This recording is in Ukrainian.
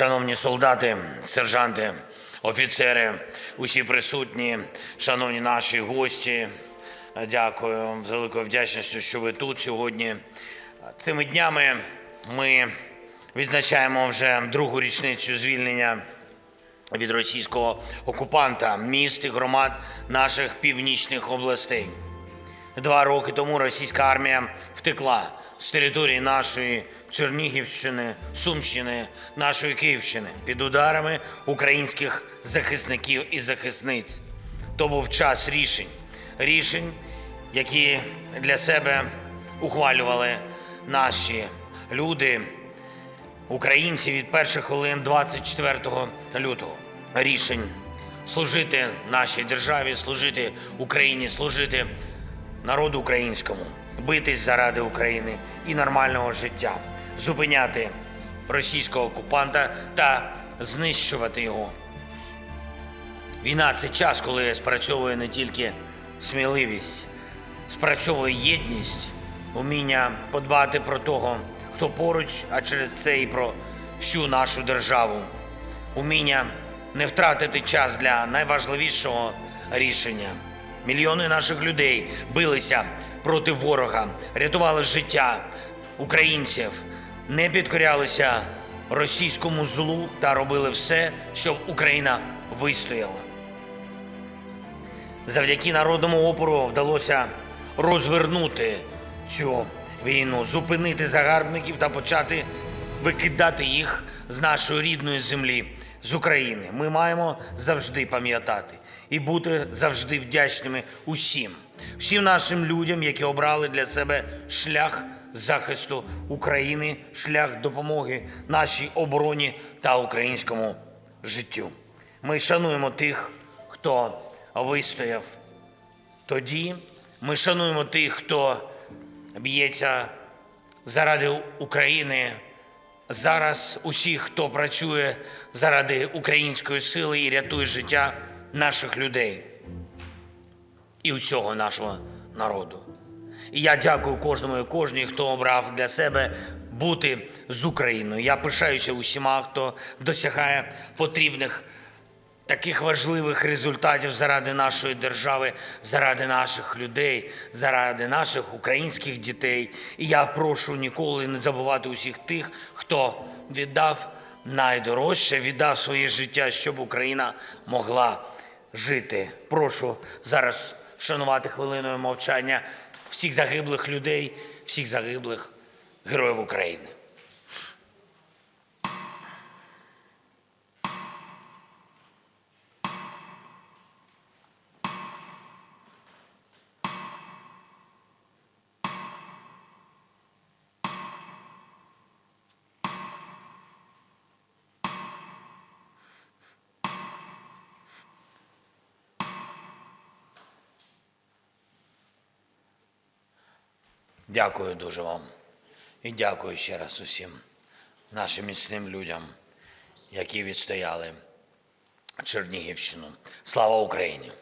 Шановні солдати, сержанти, офіцери, усі присутні, шановні наші гості, дякую з великою вдячністю, що ви тут сьогодні. Цими днями ми відзначаємо вже другу річницю звільнення від російського окупанта міст і громад наших північних областей. Два роки тому російська армія втекла з території нашої Чернігівщини, Сумщини, нашої Київщини під ударами українських захисників і захисниць. То був час рішень, рішень, які для себе ухвалювали наші люди, українці від перших хвилин 24 лютого. Рішень служити нашій державі, служити Україні, служити народу українському, битись заради України і нормального життя, зупиняти російського окупанта та знищувати його. Війна це час, коли спрацьовує не тільки сміливість, спрацьовує єдність, уміння подбати про того, хто поруч, а через це і про всю нашу державу, уміння не втратити час для найважливішого рішення. Мільйони наших людей билися проти ворога, рятували життя українців, не підкорялися російському злу та робили все, щоб Україна вистояла. Завдяки народному опору вдалося розвернути цю війну, зупинити загарбників та почати викидати їх з нашої рідної землі, з України. Ми маємо завжди пам'ятати і бути завжди вдячними усім, всім нашим людям, які обрали для себе шлях захисту України, шлях допомоги нашій обороні та українському життю. Ми шануємо тих, хто вистояв тоді. Ми шануємо тих, хто б'ється заради України. Зараз усі, хто працює заради української сили і рятує життя наших людей і усього нашого народу. І я дякую кожному і кожній, хто обрав для себе бути з Україною. Я пишаюся усіма, хто досягає потрібних таких важливих результатів заради нашої держави, заради наших людей, заради наших українських дітей. І я прошу ніколи не забувати усіх тих, хто віддав найдорожче, віддав своє життя, щоб Україна могла жити. Прошу зараз вшанувати хвилиною мовчання всіх загиблих людей, всіх загиблих героїв України. Дякую дуже вам. І дякую ще раз усім нашим міцним людям, які відстояли Чернігівщину. Слава Україні!